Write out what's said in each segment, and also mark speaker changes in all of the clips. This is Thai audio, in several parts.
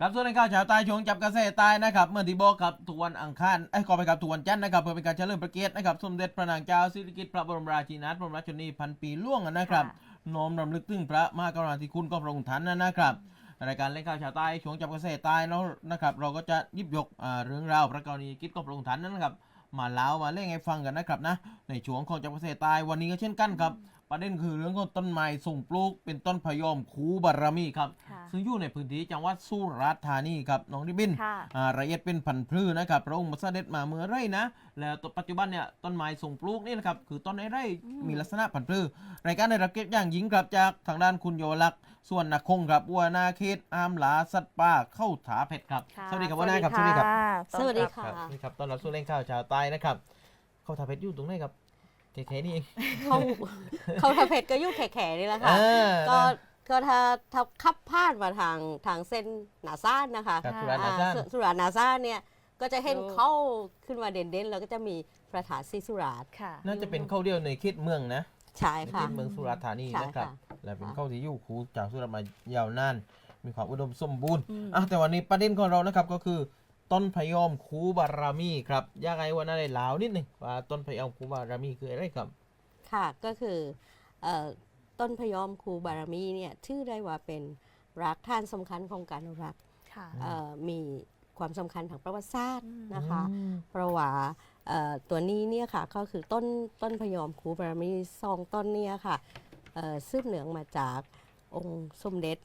Speaker 1: ครับส่วนในข่าวเช้าใตายชวงจับกระแสตายนะครับเมื่อที่บอกครับทุกวันอังคารไอ้ยขอไปครับทุกวันจันทร์นะครับเพื่อเป็นการเฉลิมพระเกียรตินะครับสมเด็จพระนางเจ้าสิริกิติ์พระบรมราชินีนาถบรมราชชนนีพันปีล่วงนะครับน้อมรำลึกถึงพระมหากรุณาธิคุณของพระองค์ท่านนะครับ รายการเล่นข่าวชาวใต้ช่วงจับกษตรใต้แล้วนะครับ เราก็จะยิบยกเรื่องราวพระกรณีกิจของพระองค์ท่านนั้นนะครับ มาเล่ามาเล่นให้ฟังกันนะครับนะในช่วงของจับกษตรใต้วันนี้ก็เช่นกันครับ ประเด็นคือเรื่องของต้นไม้ส่งปลูกเป็นต้นพะยอมคูบารมีครับ
Speaker 2: ค่ะ
Speaker 1: ซึ่งอยู่ในพื้นที่จังหวัดสุราษฎร์ธานีครับน้องดิบิน
Speaker 2: ค่ะ
Speaker 1: อ่ารายละเอียดเป็นพันธุ์พืชนะครับพระองค์มาเสด็จมาเมื่อไรนะ แล้วปัจจุบันเนี่ยต้นไม้ส่งปลูกนี่นะครับคือต้นไม้ไร่มีลักษณะพันธุ์พืชรายการได้รับเกียรติอย่างยิ่งครับจากทางด้านคุณโยลักษณ์ส่วนนักคงครับวัวนาเขตอามหลาสัตว์ป่าเข้าถาเพชรครับ
Speaker 2: ค่ะ
Speaker 1: สวัสดีครับวัวนาครับสวัสดีครับ
Speaker 2: สวัสดีค่ะ
Speaker 1: ครับนี่ครับ ต้อนรับสู่เล่นข่าวชาวใต้นะครับ เข้าถาเพชรอยู่ตรงไหนครับ แค่ๆนี่เอง
Speaker 3: เขาเขาทาเพชรก็อยุ่แข่ๆนี่แหละค่ะ
Speaker 1: อ่า
Speaker 3: ก็ก็ถ้าถ้าขับพลาดมาทางทางเส้นหนาซ่านนะคะ
Speaker 1: ครับ
Speaker 2: ค่ะ
Speaker 1: สุราษฎร์นาซ่าน
Speaker 3: อ่าสุสุราษฎร์นาซ่านเนี่ยก็จะเห็น
Speaker 2: ดู
Speaker 3: เข้าขึ้นมาเด่นๆแล้วก็จะมีพระธาตุศรีสุราษฎร์
Speaker 2: ค่ะ
Speaker 1: น่าจะเป็นเข้าเดียวในเขตเมืองนะ
Speaker 3: ใช่
Speaker 1: ในเข
Speaker 3: ค่ะ
Speaker 1: ตเมืองสุราษฎร์ธานี
Speaker 3: ใช่
Speaker 1: นะครับ
Speaker 3: ค่ะ
Speaker 1: และเป็น
Speaker 3: ค่ะ
Speaker 1: เข้าที่อยู่คูจากสุราษฎร์มายาวนาน มีความอุดมสมบูรณ์
Speaker 2: อืม
Speaker 1: อะแต่วันนี้ประเด็นของเรานะครับก็คือ ต้นพยอมคูบารมีครับยากไงวันนั้นได้ลาวนิดหนึงว่าต้นพยอมคูบารมีคืออะไรครับ
Speaker 3: ค่ะก็คือเอ่อต้นพยอมครูบารมีเนี่ยชื่อได้ว่าเป็นรากฐานสำคัญของการอนุรักษ์
Speaker 2: ค่ะ
Speaker 3: เอ่อมีความสำคัญทางประวัติศาสตร์
Speaker 2: อืม
Speaker 3: นะคะ
Speaker 1: อืม
Speaker 3: เพราะว่าเอ่อตัวนี้เนี่ยค่ะก็คือต้นต้นพยอมครูบารมีสองต้นเนี่ยค่ะเอ่อสืบเหนืองมาจากองค์สมเด็จ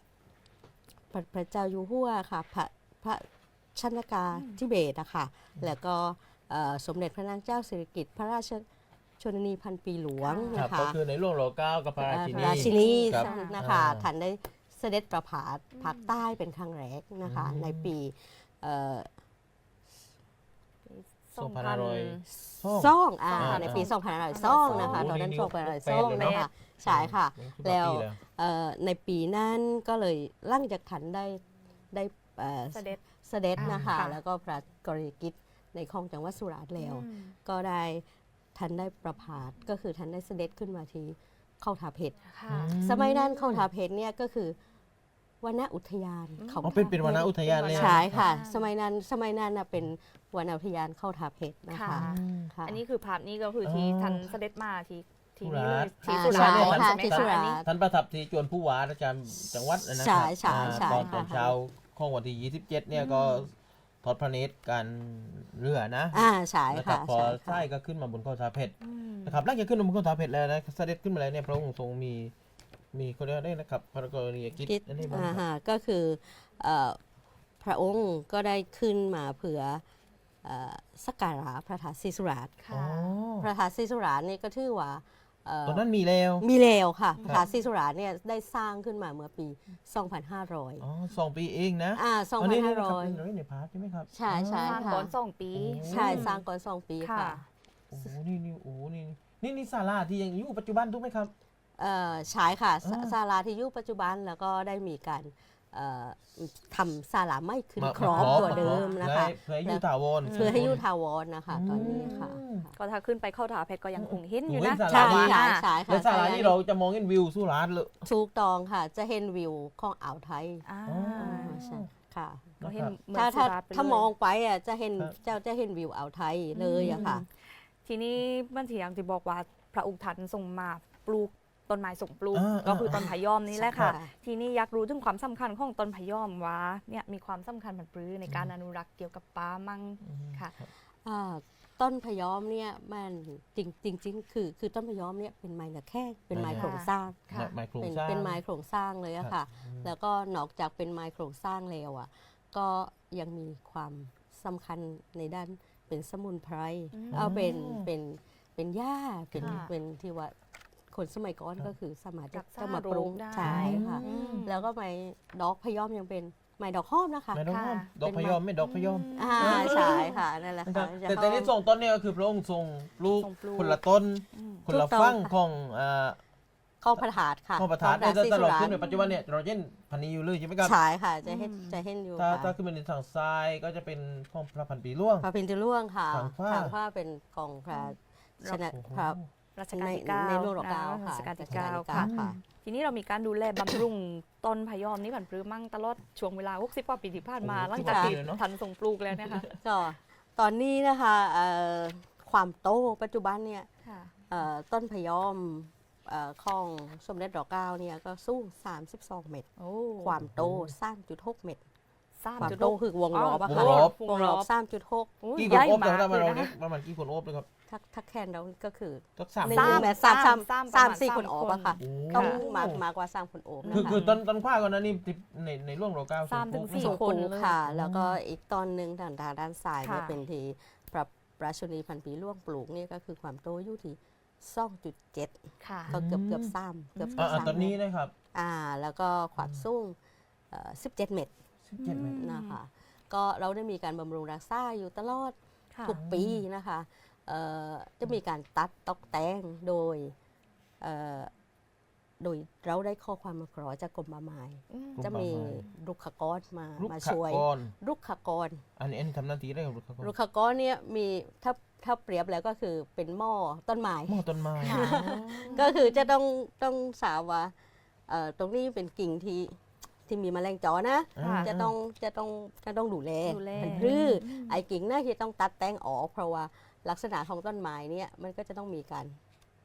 Speaker 3: พระพระเจ้าอยู่หัวค่ะพระพระ ชนกาธิเบศนะคะแล้วก็เอ่อสมเด็จพระนางเจ้าสิริกิติ์พระราชชนนีพันปีหลวง
Speaker 1: ครับ
Speaker 3: นะคะ
Speaker 1: ก็คือในหลวงรอเก้ากับพระราชินี
Speaker 3: พระราชินี
Speaker 1: ครับ
Speaker 3: นะคะ
Speaker 1: อ่า
Speaker 3: ท่านได้เสด็จประพาสภาคใต้เป็นครั้งแรกนะคะ
Speaker 1: อืม
Speaker 3: ในปีเอ่อ
Speaker 1: สองพันห้าร้อย
Speaker 3: ซ่องอ่า
Speaker 1: อ่า
Speaker 3: ในปี
Speaker 1: อ่า
Speaker 3: 2500ซ่องนะคะ
Speaker 1: โอ้
Speaker 3: ตอนนั้น
Speaker 1: นี่
Speaker 3: ช่วง
Speaker 1: ยุค
Speaker 3: 2500ซ่อง
Speaker 1: ยุคแปดเลยเนอะ
Speaker 3: นะคะใช่ค่ะ
Speaker 1: นี่คือ
Speaker 3: แล้ว
Speaker 1: ปี
Speaker 3: เอ่อในปีนั้นก็เลยหลั่งจากทันได้ได้เอ่อ
Speaker 2: เสด็จ
Speaker 3: เสด็จ
Speaker 2: อ่าน
Speaker 3: นะคะ
Speaker 2: ค่ะ
Speaker 3: แล้วก็พระกรณียกิจในของจังหวัดสุราษฎร์แล้ว
Speaker 2: อืม
Speaker 3: ก็ได้ทันได้ประพาสก็คือทันได้เสด็จขึ้นมาที่เข้าทาเพชร
Speaker 2: ค่ะ
Speaker 1: อื
Speaker 3: สมัยนั้นเข้าทาเพชรเนี่ยก็คือวนอุทยานเขา
Speaker 1: อ๋อเป็นเป็นวรรณอุทยานเลย
Speaker 3: ใช่ค่ะ
Speaker 2: อ่า
Speaker 3: สมัยนั้นสมัยนั้นน่ะเป็นวนอุทยานเข้าทาเพชรนะคะ
Speaker 2: ค่ะ
Speaker 3: ค่ะ
Speaker 2: อันนี้คือภาพนี้ก็คือที่
Speaker 1: อ๋อ
Speaker 2: ท่านเสด็จมาที่ที่
Speaker 1: สุ
Speaker 2: นี่
Speaker 1: รา
Speaker 2: เล
Speaker 1: ษฎ
Speaker 2: ย
Speaker 1: ร์
Speaker 2: ที่
Speaker 3: อ่า
Speaker 2: สุราษฎร์
Speaker 3: ใช่
Speaker 2: เลย
Speaker 3: ค่ะ
Speaker 2: ใช่ไหม
Speaker 3: ที่
Speaker 2: คะ
Speaker 3: สุราษฎร์
Speaker 2: อันนี้
Speaker 1: ท่านประทับที่จวนผู้ว่าราชการจังหวัดนะค
Speaker 3: ใช่
Speaker 1: รับ
Speaker 3: ใช่
Speaker 1: อ่า
Speaker 3: ใช่
Speaker 1: ตอนต
Speaker 3: ค่ะ
Speaker 1: อนเช้า ของวันที่ 27 เนี่ยก็ทอดพระเนตรการเรือนะ
Speaker 3: อ่าใช่
Speaker 1: นะครับ
Speaker 3: ค่ะ
Speaker 1: พอ
Speaker 3: ใช่
Speaker 1: ไส้
Speaker 3: ค่ะ
Speaker 1: ก็ขึ้นมาบนข้าวสาเพชร
Speaker 2: อืม
Speaker 1: นะครับหลังจากขึ้นมาบนข้าวสาเพชรแล้วนะเสด็จขึ้นมาแล้วเนี่ยพระองค์ทรงมีมีเขาเรียกว่าได้นะครับพระกรณียกิจ
Speaker 3: กิจ
Speaker 1: อันนี้บ้าง
Speaker 3: อ่า
Speaker 1: ครับ
Speaker 3: ฮะก็คือเอ่อพระองค์ก็ได้ขึ้นมาเผื่อเอ่อสักการะพระธาตุศรีสุราษฎร์
Speaker 1: อ๋อ
Speaker 2: ค่ะ
Speaker 3: พระธาตุศรีสุราษฎร์นี่ก็ถือว่า เอ่อ
Speaker 1: ตอนนั้นมีแล้ว
Speaker 3: มีแล้วค่ะพระธาตุศรีสุราษฎร์เนี่ยได้สร้างขึ้นมาเมื่อปี 2500
Speaker 1: อ๋อสองปีเองนะ
Speaker 3: อ่า
Speaker 1: อันนี้นะครับ
Speaker 3: 2500
Speaker 1: เป็นในพาร์ทใช่ไหมครับ
Speaker 3: ใช่ใช่
Speaker 2: สร้าง
Speaker 3: ค่ะ
Speaker 2: ก่อนสองปี
Speaker 1: โอ้
Speaker 3: ใช่สร้างก่อนสองปี
Speaker 2: ค่ะ
Speaker 3: ค่ะ
Speaker 1: โอ้โหนี่นี่โอ้โหนี่นี่นี่ศาลาที่ยังอยู่ปัจจุบันถูกไหมครับ
Speaker 3: เอ่อใช่ค่ะศ
Speaker 1: อ่า
Speaker 3: ศาลาที่อยู่ปัจจุบันแล้วก็ได้มีการเอ่อ ทำศาลาไม่ขึ้น
Speaker 1: มา
Speaker 3: ครอบ
Speaker 1: มา
Speaker 3: ตัวเดิมนะคะ
Speaker 1: เพื่อให้อยู่ถาวร
Speaker 3: เพื่อให้อยู่ทาวรนะคะตอนนี้ค่ะ
Speaker 1: อืม
Speaker 2: ก็ถ้าขึ้นไปเข้าถาเพชรก็ยังคงเห็นอยู่
Speaker 1: โอ้
Speaker 2: นะ
Speaker 1: ยศา
Speaker 3: ใช่
Speaker 1: ลา
Speaker 3: ใช่ใช่ค่ะ
Speaker 1: และศาลานี้เราจะมองเห็นวิวสุราษฎร์เลย
Speaker 3: ถูกต้องค่ะ จะเห็นวิวของอ่าวไทย
Speaker 2: อ่า
Speaker 1: อ๋อ
Speaker 3: ใช่ค่ะ
Speaker 2: ก็เห็นเหมือน
Speaker 3: ถ้า
Speaker 2: สุ
Speaker 3: ถ้า
Speaker 2: ราษฎร์ไปเลย
Speaker 3: ถ้ามองไปอะจะเห็น
Speaker 1: ครับ
Speaker 3: เจ้าจะเห็นวิวอ่าวไทยเลยอะค่ะ
Speaker 2: ทีนี้มันที่อย่างที่บอกว่าพระองค์ท่านทรงมาปลูก ต้นไม้ส่งปลูก
Speaker 1: อ่า
Speaker 2: ก็คือต้นพะยอมนี่แหละค่ะ
Speaker 3: ใช่ค่ะ
Speaker 2: ทีนี้อยากรู้ถึงความสำคัญของต้นพะยอมว่าเนี่ยมีความสำคัญผันปรือในการอนุรักษ์เกี่ยวกับป่ามั่งค่ะ
Speaker 3: อ่าต้นพะยอมเนี่ยมันจริงจริงจริงคือคือต้นพะยอมเนี่ยเป็นไม้เนื้อแค่เป็นไม้
Speaker 1: ค่ะ
Speaker 3: โครงสร้าง
Speaker 2: ค่ะ
Speaker 1: ไมโคร
Speaker 3: เป็น
Speaker 1: สร้าง
Speaker 3: เป็นไม้โครงสร้างเลยอะค่ะ
Speaker 1: อืม
Speaker 3: แล้วก็นอกจากเป็นไม้โครงสร้างแล้วอะก็ยังมีความสำคัญในด้านเป็นสมุนไพร
Speaker 2: อืม
Speaker 3: เอาเป็นเป็นเป็นหญ้าเป็น
Speaker 2: ค่ะ
Speaker 3: เป็นที่ว่า คนสมัยก่อนก็คือสามารถจะ
Speaker 2: รักษา
Speaker 3: จะมาปรุง
Speaker 2: โรคได้
Speaker 3: ใช่ค่ะ
Speaker 2: อืม
Speaker 3: แล้วก็ไม้ดอกพะยอมยังเป็นไม้ดอกหอมนะคะ
Speaker 1: ไม่ต้อง
Speaker 2: ค่ะ
Speaker 1: ดอกพะยอมไม่ดอกพะยอม
Speaker 3: อ่าใช่ค่ะนั่นแหละ
Speaker 1: นะครับ
Speaker 3: ค่ะ
Speaker 1: แต่แต่นี่ส่งต้นเนี่ยก็คือพระองค์ทรงปลูก
Speaker 2: ทรงปลูก
Speaker 1: คนละต้น
Speaker 2: อืม
Speaker 1: คนละ
Speaker 3: ถูกต้อง
Speaker 1: ฟั่ง
Speaker 3: ค่ะ
Speaker 1: ของอ่า
Speaker 3: คลองประทาดค่ะ
Speaker 1: ข้อประธาน
Speaker 3: คลอง
Speaker 1: ได้
Speaker 3: ประ
Speaker 1: ตลอด
Speaker 3: ศรี
Speaker 1: ขึ้น
Speaker 3: สุ
Speaker 1: ในปัจจุบันเนี่ยเราเช่นพันนีอยู่เลยใช่ไหมครับ
Speaker 3: ใช่ค่ะจะเห็น
Speaker 2: อืม
Speaker 3: จะเห็นอยู่
Speaker 1: ถ้า
Speaker 3: ค่ะ
Speaker 1: ถ้าขึ้นเป็นทางซ้ายก็จะเป็นข้องพระพันปีล่วง
Speaker 3: พระพินทุล่วงค่ะ
Speaker 1: ทางฟ้า
Speaker 3: ทางฟ้าเป็นกองพระชนะ
Speaker 1: โอ้โห
Speaker 3: พระ
Speaker 2: รัชกาล
Speaker 3: ใน
Speaker 2: ที่เก้า
Speaker 3: ในหลวงรัชกาล
Speaker 2: นะ
Speaker 3: ค่ะ
Speaker 2: รัชกาลที่
Speaker 3: รัชกา
Speaker 2: เก้า
Speaker 3: ลที่
Speaker 2: ค่ะ
Speaker 3: เก้าค่ะ
Speaker 2: ทีนี้เรามีการดูแลบำรุง ต้นพะยอมนี่ผันปรือมั่งตลอดช่วงเวลา 60 กว่าปีที่ผ่านมา
Speaker 1: โอ้โห
Speaker 2: หลังจากที่
Speaker 1: สิบกว่าปีเลยเนอะ
Speaker 2: ทันส่งปลูกแล้วเนะคะ
Speaker 3: ก็ตอนนี้นะคะเอ่อความโตปัจจุบันเนี่ย
Speaker 2: ค่ะ
Speaker 3: เอ่อต้นพะยอมเอ่อของสมเด็จดอกเกล้าเนี่ยก็สูง 32 เมตร
Speaker 2: โอ้
Speaker 3: ความโต3.6 เมตร
Speaker 2: สาม
Speaker 3: ความ
Speaker 2: จุด
Speaker 3: โต
Speaker 2: หก
Speaker 3: คือวงล้อปะ
Speaker 1: ว
Speaker 3: ค่ะ
Speaker 1: งล้อ
Speaker 3: วงล้อ3.6
Speaker 2: โอ้ย
Speaker 1: กี่ค
Speaker 2: ให
Speaker 1: น
Speaker 2: ญ่
Speaker 1: โอบ
Speaker 2: มา
Speaker 1: แต่
Speaker 2: ก
Speaker 1: ถ้า
Speaker 2: เล
Speaker 1: มายเรา
Speaker 2: นะ
Speaker 1: เนี่ย
Speaker 2: คะ
Speaker 1: ประมาณกี่คนโอบเลยครับ
Speaker 3: ถ้าถ้าแคนเราก็คือ
Speaker 1: สักสาม
Speaker 3: หนึ่ง
Speaker 2: สาม
Speaker 3: แมตรสามสาม
Speaker 2: สาม
Speaker 3: สาม
Speaker 2: ประมาณ
Speaker 3: สี่
Speaker 2: สาม
Speaker 3: คนโอบอะค่ะ
Speaker 1: โอ้
Speaker 3: ต้อง
Speaker 2: ค่ะ
Speaker 3: มากมากกว่าสามคนโอบนะ
Speaker 1: คือ
Speaker 3: คะ
Speaker 1: คือต้นต้นขว้าก่อนนะนี่ติดในในร่วงเราเก้า
Speaker 2: สามถึง สี่
Speaker 3: ส่ง
Speaker 2: ค
Speaker 3: ป
Speaker 2: น
Speaker 3: ลูก
Speaker 2: เลย
Speaker 3: ค่ะ แล้วก็อีกตอนหนึ่งทางทางด้านซ้ายเนี่ย
Speaker 2: ค่ะ
Speaker 3: เป็นที่พระราชนีพันปีล่วงปลูกนี่ก็คือความโตอยู่ที่ซ่องจุดเจ็ด
Speaker 2: ค่ะ
Speaker 3: ก็เกือบเกือบสามเกือบ
Speaker 1: อ่าอ่า
Speaker 3: สาม
Speaker 1: ตอนนี้นะครับ
Speaker 3: อ่าแล้วก็ความสูงสิบเจ็ดเมตร
Speaker 1: สิบ เจ็ดเมตร
Speaker 3: นะคะ ก็เราได้มีการบำรุงรักษาอยู่ตลอด
Speaker 2: ค่ะ
Speaker 3: ทุกปีนะคะเอ่อจะมีการตัดตอกแต่งโดยเอ่อโดยเราได้ข้อความมาขอจากกรมป่าไม้
Speaker 2: อืม
Speaker 1: กรม
Speaker 3: จะมี
Speaker 1: ป่าไม้
Speaker 3: รุกขกรมา
Speaker 1: ลูก
Speaker 3: มา
Speaker 1: ขะ
Speaker 3: ช่วย
Speaker 1: กร
Speaker 3: รุกขกร
Speaker 1: อันนี้อันนี้ทำหน้าที่ได้ของลูกขะกร
Speaker 3: รุกขกรเนี่ยมีถ้าถ้าเปรียบแล้วก็คือเป็นหม้อต้นไม้
Speaker 1: หม้อต้นไม้
Speaker 2: ค่ะ
Speaker 3: ก็คือจะต้องต้องสาวว่าเอ่อตรงนี้เป็นกิ่งที่ ที่มีแมลงจอนะ
Speaker 2: ค่ะ
Speaker 3: จะต้องจะต้องจะต้องดูแล
Speaker 2: ดูแล
Speaker 3: มันรื้อไอ้กิ่งหน้าที่ต้องตัดแต่งออกเพราะว่าลักษณะของต้นไม้เนี่ยมันก็จะต้องมีการ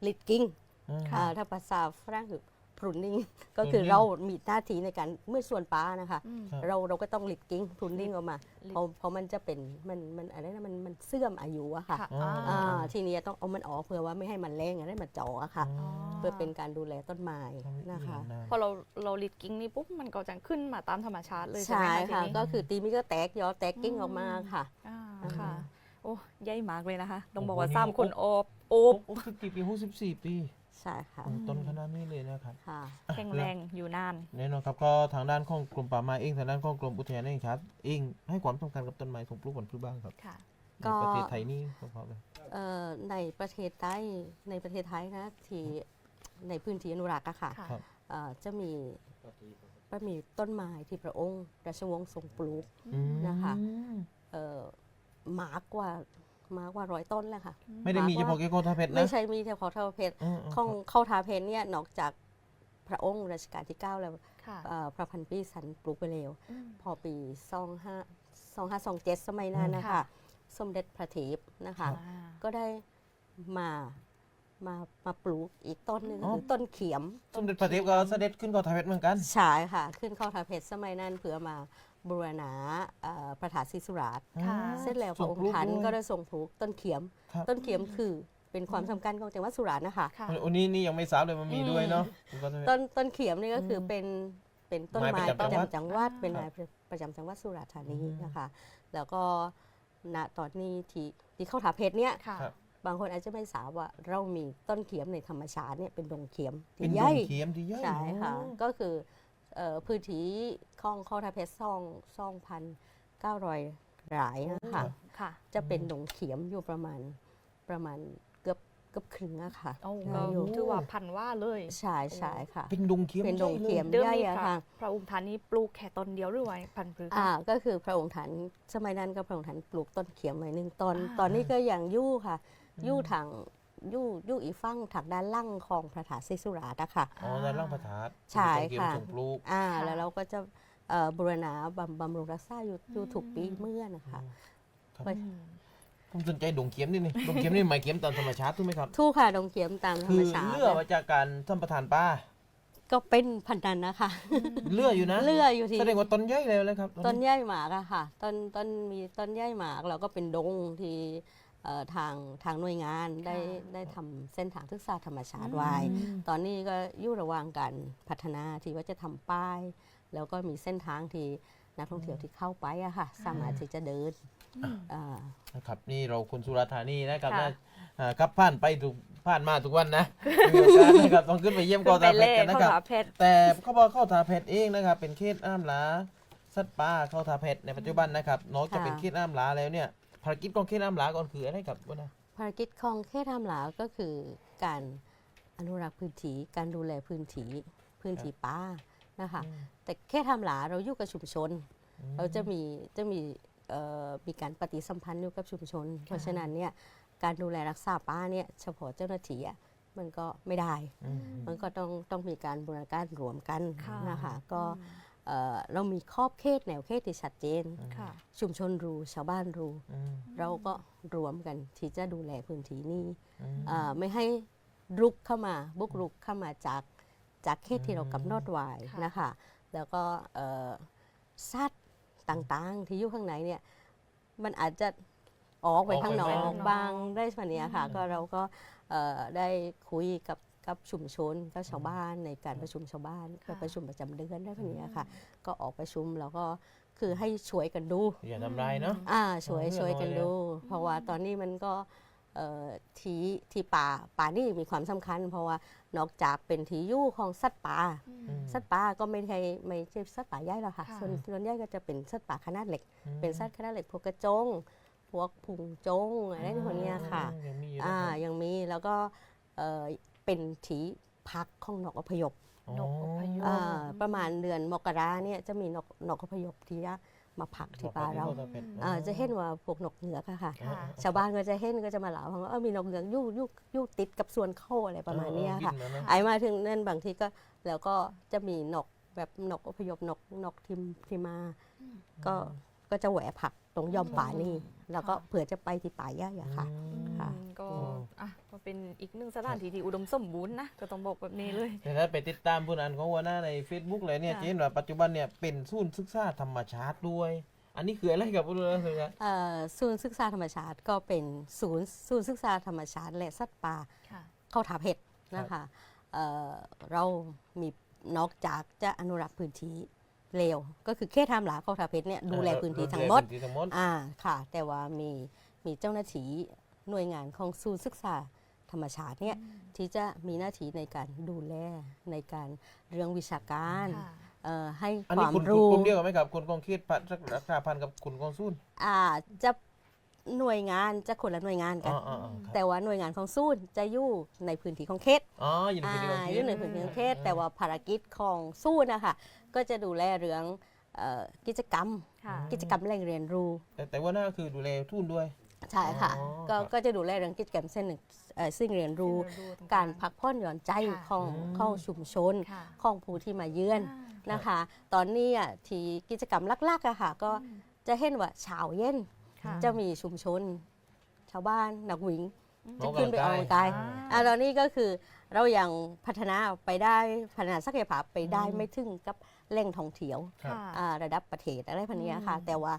Speaker 3: ลิดกิ่ง
Speaker 1: อืม
Speaker 3: อ่าถ้าภาษาฝรั่งคือ pruning ก็คือ
Speaker 1: pruning
Speaker 3: เรามีหน้าที่ในการเมื่อส่วนป้านะคะ
Speaker 2: อืม
Speaker 1: ครับ
Speaker 3: เราเราก็ต้องลิดกิ้ง pruning ออกมา
Speaker 2: ลิด
Speaker 3: เพราะเพราะมันจะเป็นมันมันอะไรนะมันมันเสื่อมอายุอะค่ะ
Speaker 2: ค่ะ
Speaker 1: อ่า
Speaker 3: อ่าทีนี้ต้องเอามันออกเพื่อว่าไม่ให้มันแรงอะไรมันเจาะอะค่ะ
Speaker 1: อ๋อ
Speaker 3: เพื่อเป็นการดูแลต้นไม้นะคะ
Speaker 2: พอเราเราลิดกิ้งนี่ปุ๊บมันก็จะขึ้นมาตามธรรมชาติเลยใช่ไห
Speaker 3: ใช่
Speaker 2: มคะที
Speaker 3: ค่ะ
Speaker 2: นี้
Speaker 3: ก็คือตีมีก็แตกยอแตกกิ้ง
Speaker 2: อืม
Speaker 3: ออกมาค่ะ
Speaker 2: อ่า
Speaker 3: อ่า
Speaker 2: ค่ะ โอ้ใหญ่มากเลยนะคะ ต้องบอก
Speaker 1: โอ้โห
Speaker 2: ว่า
Speaker 1: นี่
Speaker 2: สามคนโอบโอ
Speaker 1: โอ้
Speaker 2: บ
Speaker 1: โหสิบกี่ปีหกสิบสี่ปี
Speaker 3: ใช่ค่ะ
Speaker 1: โอ้ต้นขนาดนี้เลยนะครับ
Speaker 3: ค่ะ
Speaker 1: อะ
Speaker 2: แข็งแรงอยู่นาน
Speaker 1: แน่นอนครับก็ทางด้านของกรมป่าไม้เองทางด้านของกรมอุทยานแห่งชาติเองให้ความสำคัญกับต้นไม้ของปลูกผลพืชบ้างครับ
Speaker 2: ค่ะ
Speaker 1: ใน
Speaker 3: ก็
Speaker 1: ประเทศไทยนี่เฉพาะเลย
Speaker 3: เอ่อในประเทศไทยในประเทศไทยนะที่ในพื้นที่อนุรักษ์อะค่ะ
Speaker 2: ค่ะ
Speaker 1: ครับ
Speaker 3: เอ่อจะมีก็มีต้นไม้ที่พระองค์ราชวงศ์ทรงปลูก
Speaker 1: อืม
Speaker 3: นะคะเอ่อมากกว่า มากกว่าร้อยต้นแหละค่ะ
Speaker 1: ไม่ได้มีเฉพาะแค่โคทาเพชร
Speaker 3: ไม่
Speaker 1: นะ
Speaker 3: ใช่มีแต่ขอเท่าเพชร
Speaker 1: อืมอืม
Speaker 3: ของเข้าทาเพชรเนี่ยนอกจากพระองค์รัชกาลที่ 9 แล้ว
Speaker 2: ค่ะ
Speaker 3: เอ่อพระพันปีสันปลูกไปแล้ว
Speaker 2: อืม
Speaker 3: พอปี25 2527สมัยนั้นนะคะ
Speaker 2: ค่ะ
Speaker 3: สมเด็จพระเทพนะคะ
Speaker 2: อ่า
Speaker 3: ก็ได้มามามาปลูกอีกต้นหนึ่ง
Speaker 1: อ๋อ
Speaker 3: คือต้นเขียม
Speaker 1: สมเด็จพระเทพก็เสด็จขึ้นโคทาเพชรเหมือนกัน
Speaker 3: ฉายค่ะ ขึ้นเข้าทาเพชรสมัยนั้นเพื่อมาบูรณาเอ่อพระธาตุศรีสุราษฎร์
Speaker 2: ค่ะ
Speaker 3: เสร็จแล้วพ
Speaker 1: ส่
Speaker 3: ระ
Speaker 1: ง
Speaker 3: อง
Speaker 1: ปลู
Speaker 3: ค์ท่าน
Speaker 1: ด้วย
Speaker 3: ก็ได้ส่งปลูกต้นเขียม
Speaker 1: ครับ
Speaker 3: ต้นเขียมคือเป็นความสำคัญของจังหวัดสุราษฎร์นะคะ
Speaker 2: ค่ะ
Speaker 1: อันนี้นี่ยังไม่ทราบเลยมันมีด้วยเนาะโคทาเพชร
Speaker 3: ต้นต้นเขียมนี่ก็คือเป็นเป็นต้น
Speaker 1: ไม้
Speaker 3: ไม้
Speaker 1: ป
Speaker 3: ประระ
Speaker 1: จำจังหวัด
Speaker 3: จำจังหวัด
Speaker 2: อ่า
Speaker 3: เป็นไม้ประจำจังหวัดสุราษฎร์ธานี
Speaker 1: อืม
Speaker 3: นะคะ แล้วก็ณตอนนี้ที่ที่เข้าถาเพชรเนี่ย
Speaker 2: ค่ะ
Speaker 1: ครับ
Speaker 3: บางคนอาจจะไม่ทราบว่าเรามีต้นเขียมในธรรมชาติเนี่ยเป็นดงเขียม
Speaker 1: เป็น
Speaker 3: ที่
Speaker 1: ด
Speaker 3: ใหญ่
Speaker 1: งเขียมที่ใหญ่
Speaker 3: ใช่ค่ะ
Speaker 1: โอ้
Speaker 3: ก็คือเอ่อ พื้นที่ของเข้าถาเพชรซ่องซ่องพันเก้าร้อยหลายนะคะ
Speaker 2: ค่ะ
Speaker 3: จะเป็นดงเขียมอยู่ประมาณประมาณเกือบเกือบครึ่งอะค่ะ
Speaker 2: โอ้
Speaker 3: ได้
Speaker 2: ก็
Speaker 3: อยู่
Speaker 2: ถือว่าพันว่าเลย
Speaker 3: ใช่ใช่ค่ะ
Speaker 1: เป็นดงเขียม
Speaker 3: เป็นดงเขียม
Speaker 2: เดิม
Speaker 3: ใหญ่
Speaker 2: นี้
Speaker 3: อะ
Speaker 2: พระ
Speaker 3: ค่ะ
Speaker 2: พระองค์ท่านนี้ปลูกแค่ต้นเดียวหรือว่าพันธุ์พืช
Speaker 3: อ่าก็คือพระองค์ท่านสมัยนั้นก็พระองค์ท่านปลูกต้นเขียมไว้หนึ่งต้น
Speaker 2: อ่า
Speaker 3: ตอนนี้ก็ยังอยู่ค่ะอยู่ทางอ ยู่อยู่อีกฝั่งทางด้านล่างของพระธาตุศรีสุราษฎร์นะคะ
Speaker 1: อ๋อด้านล่างพระธาตุ
Speaker 3: ใช่
Speaker 1: เป็นดงเขียม
Speaker 3: ค่ะ
Speaker 1: ส่งปลูก
Speaker 3: อ่า
Speaker 2: ค่ะ
Speaker 3: แล้วเราก็จะเอ่อบูรณาบำบำรุงรักษาอยู่อยู่ถูกปีเมื่อนะคะ
Speaker 1: ครับ
Speaker 3: ไป
Speaker 2: อืม
Speaker 1: ผมสนใจดงเขียมนี่นี่ดงเขียมนี่หมายเขียมตามธรรมชาติถูกไหมครับ
Speaker 3: ทูกค่ะดงเขียมตามธร
Speaker 1: คื
Speaker 3: รม
Speaker 1: อ
Speaker 3: ชาติ
Speaker 1: เลื่อมาจากการท่านประธานป้า
Speaker 3: ก็เป็นพันธุ์นั้นนะคะ
Speaker 1: เลื่ออยู่นะ
Speaker 3: เลื่ออยู่ที่
Speaker 1: แสดงว่าต้นใหญ่เลยเลยครับ
Speaker 3: ต้นใหญ่หมากอะค่ะ ต้นต้นมีต้นใหญ่หมากแล้วก็เป็นดงที่เอ่อ ทางทางหน่วยงานได้
Speaker 2: ค่ะ
Speaker 3: ได้ทำเส้นทางศึกษาธรรมชาติไว้
Speaker 1: อืม
Speaker 3: ตอนนี้ก็อยู่ระหว่างการพัฒนาที่ว่าจะทำป้าย แล้วก็มีเส้นทางที่นักท่องเที่ยวที่เข้าไปอะค่ะสามารถที่จะเดินอ่า
Speaker 1: นะครับนี่เราคนสุราษฎร์ธานีนะครับ
Speaker 2: ค่ะ
Speaker 1: นะอ่าครับผ่านไปทุกผ่านมาทุกวันนะมีโอกาสนะครับต้องขึ้นไปเยี่ยมกอ
Speaker 2: ขึ้นไป
Speaker 1: ตาเพ
Speaker 2: เล่
Speaker 1: ชรกันนะ
Speaker 2: เข้า
Speaker 1: ครับ
Speaker 2: หาเพชร
Speaker 1: แต่เขาบอกเข้าตาเพชรเองนะครับ เป็นเขตอ้ามหลาสัตว์ป่าเข้าตาเพชรในปัจจุบันนะครับนอกจากเป็นเขตอ้ามหลาแล้วเนี่ย ภารกิจของเขตอ้ามหลาก่อนคืออะไรครับว่านะ
Speaker 3: ภารกิจของเขตทำหลาวก็คือการอนุรักษ์พื้นที่การดูแลพื้นที่พื้นที่ป่านะคะ
Speaker 1: อืม
Speaker 3: แต่แค่ทำหลาเราอยู่กับชุมชน
Speaker 1: อืม
Speaker 3: เราจะมีจะมีเอ่อมีการปฏิสัมพันธ์อยู่กับชุมชน เพราะฉะนั้นเนี่ยการดูแลรักษาป่าเนี่ยเฉพาะเจ้าหน้าที่อะมันก็ไม่ได้
Speaker 1: อืม
Speaker 3: มันก็ต้องต้องมีการบูรณาการรวมกัน
Speaker 2: ค่ะ
Speaker 3: นะคะก็ เอ่อเรามีขอบเขตแนวเขตที่ชัดเจน
Speaker 2: ค่ะ
Speaker 3: ชุมชนรู้ชาวบ้านรู้
Speaker 1: อืม
Speaker 3: เราก็รวมกันที่จะดูแลพื้นที่นี้
Speaker 1: อืม
Speaker 3: เอ่อไม่ให้รุกเข้ามาบุกรุกเข้ามาจากจากเขตที่เรากำหนดไว้
Speaker 2: ค่ะ
Speaker 3: นะคะ แล้วก็เอ่อสัตว์ต่างๆที่อยู่ข้างในเนี่ยมันอาจจะออกไปข้างนอ
Speaker 1: ออก
Speaker 3: ก
Speaker 1: ไปข้างนอก
Speaker 3: บางได้ปะเนี้ยค่ะ
Speaker 1: อืม
Speaker 3: ก็เราก็เอ่อได้คุยกับ กับชุมชนกับชาวบ้านในการประชุมชาวบ้าน
Speaker 2: ค่ะ
Speaker 3: ไปประชุมประจำเดือนได้ปะเนี้ยค่ะ ก็ออกประชุมแล้วก็คือให้ช่วยกันดู
Speaker 1: อย่าทำลายเนาะ
Speaker 3: อ่าช่วย
Speaker 1: เออ
Speaker 3: ช่วยกัน
Speaker 1: เรื่อง
Speaker 3: ดู
Speaker 1: น้อย
Speaker 3: เพราะว่าตอนนี้มันก็เอ่อที่ที่ป่าป่านี่มีความสำคัญ เพราะว่านอกจากเป็นที่อยู่ของสัตว์ป่า
Speaker 1: อืม
Speaker 3: สัตว์ป่าก็ไม่ใช่ไม่ใช่สัตว์ป่าใหญ่หรอกค่ะ
Speaker 2: ค่ะ
Speaker 3: ส่วนส่วนใหญ่ก็จะเป็นสัตว์ป่าขนาดเล็ก
Speaker 1: อืม
Speaker 3: เป็นสัตว์ขนาดเล็กพวกกระจง พวกผุงจงอะไรพวกเนี้ยค่ะ
Speaker 1: ยังมีอยู่
Speaker 3: อ่า
Speaker 1: นะครับ
Speaker 3: ยังมีแล้วก็ เอ่อเป็นที่พักของนกอพยพ
Speaker 2: นกอพยพ
Speaker 3: อ่าประมาณเดือนมกราเนี่ยจะมีนกนกอพยพที่จะมาพักที่ป่าเราอ่าจะเห็นว่าพวกนกเหงือกอะค่ะ
Speaker 2: ค่ะ
Speaker 3: ชาวบ้านก็จะเห็นก็จะมาเล่าว่าเออมีนกเหงือกอยู่อยู่อยู่ติดกับส่วนเข้าอะไรประมาณเนี้ยค่ะ
Speaker 1: เออบินมาเนอ
Speaker 3: ไอ้มาถึงนั่นบางทีก็แล้วก็จะมีนกแบบนกอพยพนกนกทิมที่มา ก็ ก็จะแหวะผักตรงยอมป่านี่ แล้วก็เผื่อจะไปที่ป่าย่าอะค่ะ
Speaker 1: อืม
Speaker 3: ค่ะ
Speaker 2: อืมก็
Speaker 1: อืม
Speaker 2: อะก็เป็นอีกหนึ่งสถานที่ที่อุดมสมบูรณ์นะก็ต้องบอกแบบนี้เลย
Speaker 1: แต่ถ้าไปติดตามผู้นั้นของหัวหน้าใน Facebook เลยเนี่ย
Speaker 2: ค่ะ
Speaker 1: จะเห็นว่าปัจจุบันเนี่ยเป็นศูนย์ศึกษาธรรมชาติด้วย อันนี้คืออะไรกับผู้รู้สึกอะ
Speaker 3: เอ่อศูนย์ศึกษาธรรมชาติก็เป็นศูนย์ศูนย์ศึกษาธรรมชาติ และสัตว์ป่า
Speaker 2: ค่ะ
Speaker 3: เข้าถาเพชรนะคะเอ่อเรามีนอกจากจะอนุรักษ์พื้นที่ เลวก็คือแค่ทำหลาเข้าถาเพชรเนี่ยดูแลพื้นที่ทั้งหมด
Speaker 1: ดูแลพื้นที่ทั้งหมด
Speaker 3: อ่าค่ะ แต่ว่ามีมีเจ้าหน้าที่หน่วยงานของศูนย์ศึกษาธรรมชาติเนี่ยที่จะมีหน้าที่ในการดูแลในการเรื่องวิชาการ
Speaker 2: ค่ะ
Speaker 3: เอ่อให้
Speaker 1: อัน
Speaker 3: ค
Speaker 1: นี้
Speaker 3: วาม
Speaker 1: คุณ
Speaker 3: รู้
Speaker 1: กลุ่มเดียวกันไหมครับคุณกองคิดพัฒน์รักษาพันธุ์กับคุณกองซุน
Speaker 3: อ่าจะ หน่วยงานจะคนละหน่วยงานกั
Speaker 1: อ๋
Speaker 3: น
Speaker 1: ออ๋ออ๋อครับ
Speaker 3: แต่ว่าหน่วยงานของศูนย์จะอยู่ในพื้นที่ของเขต
Speaker 1: อ๋ออยู่ใน
Speaker 3: อ่า
Speaker 1: พื้นที่กอง
Speaker 3: อ
Speaker 1: คิด
Speaker 3: ยู่ในพื้นที่ของเขต แต่ว่าภารกิจของศูนย์นะคะก็จะดูแลเรื่องเอ่อกิจกรรม
Speaker 2: ค่ะ
Speaker 3: กิจกรรมแหล่งเรียนรู้
Speaker 1: แต่แต่ว่าน่าคือดูแลทุ่นด้วย
Speaker 3: ใช่ค่ะ
Speaker 1: อ๋อ
Speaker 3: ก็
Speaker 1: ครับ
Speaker 3: ก็จะดูแลเรื่องกิจกรรมเส้นหนึ่งเอ่อสิ่งเรียนรู้การพักผ่อนหย่อนใจ
Speaker 2: ค่ะ
Speaker 3: ของ
Speaker 1: อืม
Speaker 3: ของชุมชน
Speaker 2: ค่ะ
Speaker 3: ของผู้ที่มาเยือน
Speaker 2: อ่า
Speaker 3: นะคะ ตอนนี้อะที่กิจกรรมลักๆอะค่ะก็จะเห็นว่าเช้าเย็น
Speaker 2: ค่ะ
Speaker 3: จะมีชุมชน ชาวบ้านนักวิ่ง
Speaker 1: อ
Speaker 3: จะ
Speaker 1: อก
Speaker 3: ขึ้นไปออกกำลังกาย
Speaker 2: อ่า
Speaker 3: อะตอนนี้ก็คือเรายังพัฒนาไปได้พัฒนาศักยภาพไปได้
Speaker 1: อืม
Speaker 3: ไม่ถึงกับแหล่งท่องเที่ยว
Speaker 1: ครับ
Speaker 2: ค่ะ
Speaker 3: อ่าระดับประเทศอะไรพันนี้ยค่ะ
Speaker 2: อืม
Speaker 3: แต่ว่า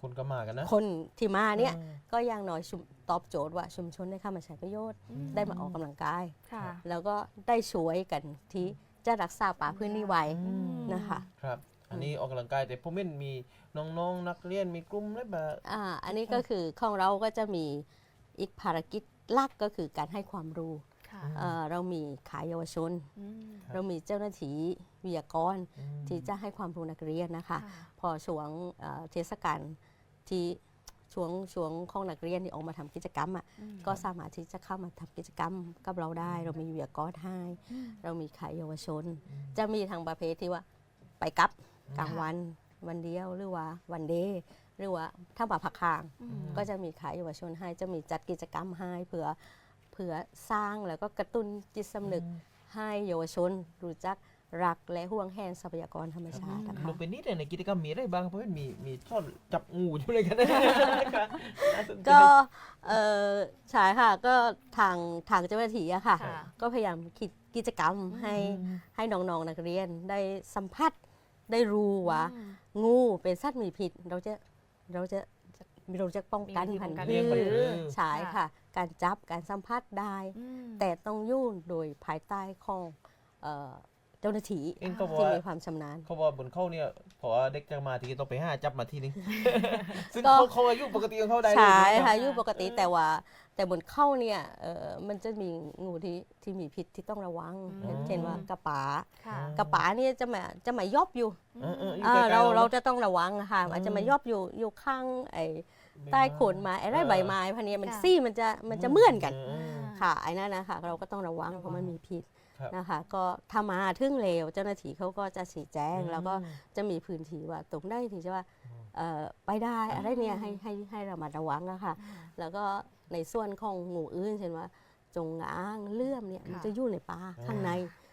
Speaker 1: คนก็มากันนะ
Speaker 3: คนที่มาเนี่ย
Speaker 1: อืม
Speaker 3: ก็ยังน้อยชุมตอบโจทย์ว่าชุมชนได้เข้ามาใช้ประโยชน์
Speaker 2: อืม
Speaker 3: ได้มาออกกำลังกาย
Speaker 2: ค่ะ
Speaker 3: แล้วก็ได้ช่วยกันที่จะรักษาป่าพื้นที่ไว้
Speaker 1: อืม
Speaker 3: นะคะ
Speaker 1: ครับ อันนี้ออกกำลังกายแต่ผมเห็นมี น้องๆนักเรียนมีกลุ่มอะไรแบบ
Speaker 3: อ่าอันนี้ก็คือของเราก็จะมีอีกภารกิจหลักก็คือการให้ความรู้
Speaker 2: ค่ะ
Speaker 3: เอ่อเรามีขายเยาวชน
Speaker 2: อืม
Speaker 1: ครับ
Speaker 3: เรามีเจ้าหน้าที่วิทยากร
Speaker 1: อืม
Speaker 3: ที่จะให้ความรู้นักเรียนนะคะ
Speaker 2: ค่ะ
Speaker 3: พอช่วงเอ่อเทศกาลที่ช่วงช่วงของนักเรียนที่ออกมาทำกิจกรรมอะ
Speaker 2: อืม
Speaker 3: ก็สามารถที่จะเข้ามาทำกิจกรรมกับเราได้ เรามีวิทยากรให้
Speaker 2: อืม
Speaker 3: เรามีขายเยาวชน
Speaker 1: อืม
Speaker 3: จะมีทางประเภทที่ว่าไปกลับกลาง
Speaker 2: ค่ะ
Speaker 3: วัน วันเดียวหรือว่าวันเดย์หรือว่าถ้าป่าผักคาง
Speaker 2: อืม
Speaker 3: ก็จะมีขายเยาวชนให้จะมีจัดกิจกรรมให้เพื่อเพื่อสร้างแล้วก็กระตุ้นจิตสำนึกให้เยาวชนรู้จักรักและห่วงแหนทรัพยากรธรรมชาตินะ
Speaker 1: ล
Speaker 3: คะ
Speaker 1: งไปนิดเลยในกิจกรรมมีอะไรบ้างเพราะเห็นมีมีช่อนจับงูอยู่เลยกันนะครับน่าสนใจ
Speaker 3: ก็เออใช่ค่ะก็ทางทางเจ้าหน้าที่อะค่ะ
Speaker 2: ค่ะ
Speaker 3: ก็พยายามคิดกิจกรรมให้
Speaker 1: อืม
Speaker 3: ให้น้องๆนักเรียนได้สัมผัส ได้รู้ว่า
Speaker 2: อืม
Speaker 3: งูเป็นสัตว์มีพิษ เราจะเราจะเราจะป้องกัน
Speaker 2: มีวิธี
Speaker 3: พัน
Speaker 2: ป้องกัน
Speaker 3: ธุ์
Speaker 1: เลี้ยงมัน
Speaker 3: พื
Speaker 1: พื
Speaker 3: ช
Speaker 1: ช
Speaker 3: ใช่ค่ะ การจับการสัมผัสได้
Speaker 2: อืม
Speaker 3: แต่ต้องอยู่โดยภายใต้ของ เอ่อเจ้าหน้าที่
Speaker 1: เองก็บอก
Speaker 3: ที่
Speaker 1: ว่า
Speaker 3: มีความชำนาญ
Speaker 1: เขาบอกบนเข้าเนี่ยพอเด็กจะมาทีต้องไปห้าจับมาทีนึง ซึ่ง
Speaker 3: ก็
Speaker 1: เขาเขาอายุปกติของเขาได้เลย
Speaker 3: ใช่
Speaker 1: นะ
Speaker 3: ค่ะ
Speaker 1: รับ
Speaker 3: อยู่ปกติแต่ว่า แต่บนเข้าเนี่ยเอ่อมันจะมีงูที่ที่มีพิษที่ต้องระวัง
Speaker 2: อืม
Speaker 3: เช่นว่ากระป๋า
Speaker 2: ค่ะ
Speaker 3: กระป๋าเนี่ยจะมาจะมายอบอยู่
Speaker 1: เออเอออยู่
Speaker 3: อ่า
Speaker 1: ใกล้ๆ
Speaker 3: เราเรา
Speaker 1: นะ
Speaker 3: จะต้องระวังค่ะ
Speaker 1: อืม
Speaker 3: อาจจะมายอบอยู่อยู่ข้างไอ้
Speaker 1: ไม่
Speaker 3: ใต้
Speaker 1: มา
Speaker 3: โขนไม้ไอ้ไร
Speaker 1: เออ
Speaker 3: ใบไม้พันเนี้ยมัน
Speaker 2: ค่ะ
Speaker 3: ซี่มันจะมันจะเหมือนกัน
Speaker 1: เออ
Speaker 3: ค่ะไอ้นั่นนะคะเราก็ต้องระวัง
Speaker 2: ระวัง
Speaker 3: เพราะมันมีพิษ
Speaker 1: ครับ
Speaker 3: นะคะก็ถ้ามาถึงเร็วเจ้าหน้าที่เขาก็จะชี้แจง
Speaker 1: อืม
Speaker 3: แล้วก็จะมีพื้นที่ว่าตรงได้ที่จะว่า
Speaker 1: อืม
Speaker 3: เอ่อไปได้อะไรเนี่ยให้ให้ให้เรามาระวังนะคะแล้วก็ในส่วนของหมู่อื่นเช่นว่า จงอางเลื่อมเนี่ยมัน
Speaker 2: ค่ะ
Speaker 3: จะอยู่ในป่าข้างใน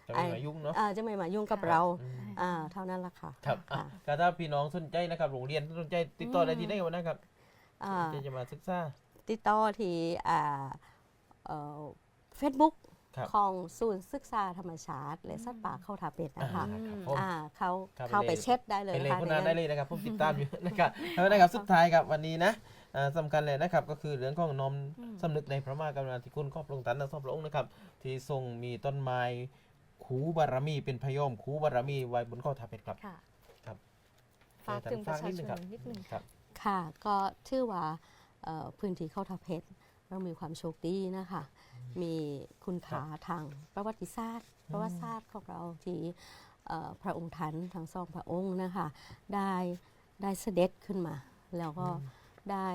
Speaker 1: จะไม่มายุ่งเนาะ
Speaker 3: อ่าจะไม่มายุ่งกับ
Speaker 2: ค่ะ
Speaker 3: เรา
Speaker 1: อืม
Speaker 3: อ่าเท่านั้นละค่ะ
Speaker 1: ครับอะ
Speaker 3: ค่ะ
Speaker 1: ก็ถ้าพี่น้องสนใจนะครับโรงเรียนสนใจติดต่อได้ที่ไหนวันนะครับ
Speaker 3: อ่า
Speaker 1: จะจะมาศึกษา
Speaker 3: ติดต่อที่อ่าเฟซบุ๊ก
Speaker 1: ครับ
Speaker 3: ของศูนย์ศึกษาธรรมชาติและสัตว์ป่าเข้าทาเป็ดนะคะ
Speaker 1: อ่าครับผม
Speaker 3: อ่าเขา
Speaker 1: ครับ
Speaker 3: เข้าไป
Speaker 1: ไปเลย
Speaker 3: เช็ดได้เลย
Speaker 1: ไปเลย
Speaker 3: ค่ะ
Speaker 1: คน
Speaker 3: ใน
Speaker 1: นั้น
Speaker 3: นั้
Speaker 1: ได้
Speaker 3: น
Speaker 1: เลยนะครับผมติดตามอยู่นะครับแล้วนะครับสุดท้ายครับวันนี้นะอ่าสำคัญเลยนะครับก็คือเรื่องของน้อม
Speaker 2: อืม
Speaker 1: สำนึกในพระมหากรุณาธิคุณของพระองค์ท่านทั้งสองพระองค์นะครับ ที่ทรงมีต้นไม้ขูบารมีเป็นพยอมขูบารมีไว้บนข้อทาเพชรครับ
Speaker 2: ค่ะ
Speaker 1: ครับ
Speaker 2: ฝากถึงประชาชน
Speaker 1: ครับ
Speaker 2: นิดนึง
Speaker 1: ครับ
Speaker 3: ค่ะ ก็ชื่อว่าเอ่อพื้นที่เข้าทาเพชร เรามีความโชคดีนะคะ มีคุณค่าทางประวัติศาสตร์ ประวัติศาสตร์ของเราที่เอ่อพระองค์ท่านทั้งสองพระองค์นะคะ ได้ได้เสด็จขึ้นมา แล้วก็ได้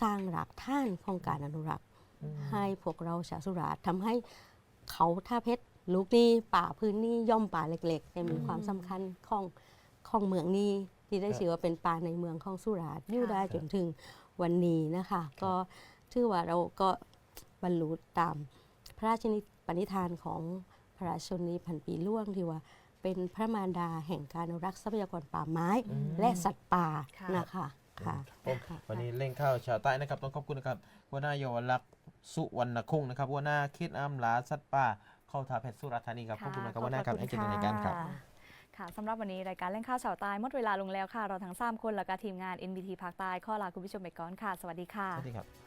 Speaker 3: สร้างหลักฐานของการอนุรักษ์
Speaker 1: อืม
Speaker 3: ให้พวกเราชาวสุราษฎร์ทำให้เขาท่าเพชรลูกนี้ป่าพื้นนี้ย่อมป่าเล็กๆเนี่ยมีความสำคัญของของเมืองนี้ที่ได้
Speaker 1: ครับ
Speaker 3: ชื่อว่าเป็นป่าในเมืองของสุราษฎร์อยู่
Speaker 2: ค่ะ
Speaker 3: ได้จนถึงวันนี้นะคะ ก็ ถือว่าเราก็บรรลุตามพระราชนิปณิธานของพระราชชนีพันปีล่วงที่ว่า เป็นพระมารดาแห่งการอนุรักษ์ทรัพยากรป่าไม้
Speaker 1: อืม
Speaker 3: และสัตว์ป่า
Speaker 2: ค่ะ
Speaker 3: นะคะค่ะ
Speaker 1: ผมวันนี้เล่งข้าวชาวใต้นะครับ ต้องขอบคุณนะครับหัวหน้าเยาวลักษณ์สุวรรณคงนะครับหัวหน้าเขตอามหลาสัตว์ป่าเข้าทาเพชรสุราษฎร์ธานีครับขอบคุณนะครับหัวหน้าครับให้เกียรติในการครับะ
Speaker 2: ค่ะสำหรับวันนี้รายการเล่นข้าวเฉาใตายหมดเวลาลงแล้วค่ะ เราทั้ง3คนแล้วก็ทีมงาน NBT ภาคใต้ข้อลาคุณผู้ชมไปก่อนค่ะ สวัสดีค่ะ
Speaker 1: สวัสดีครับ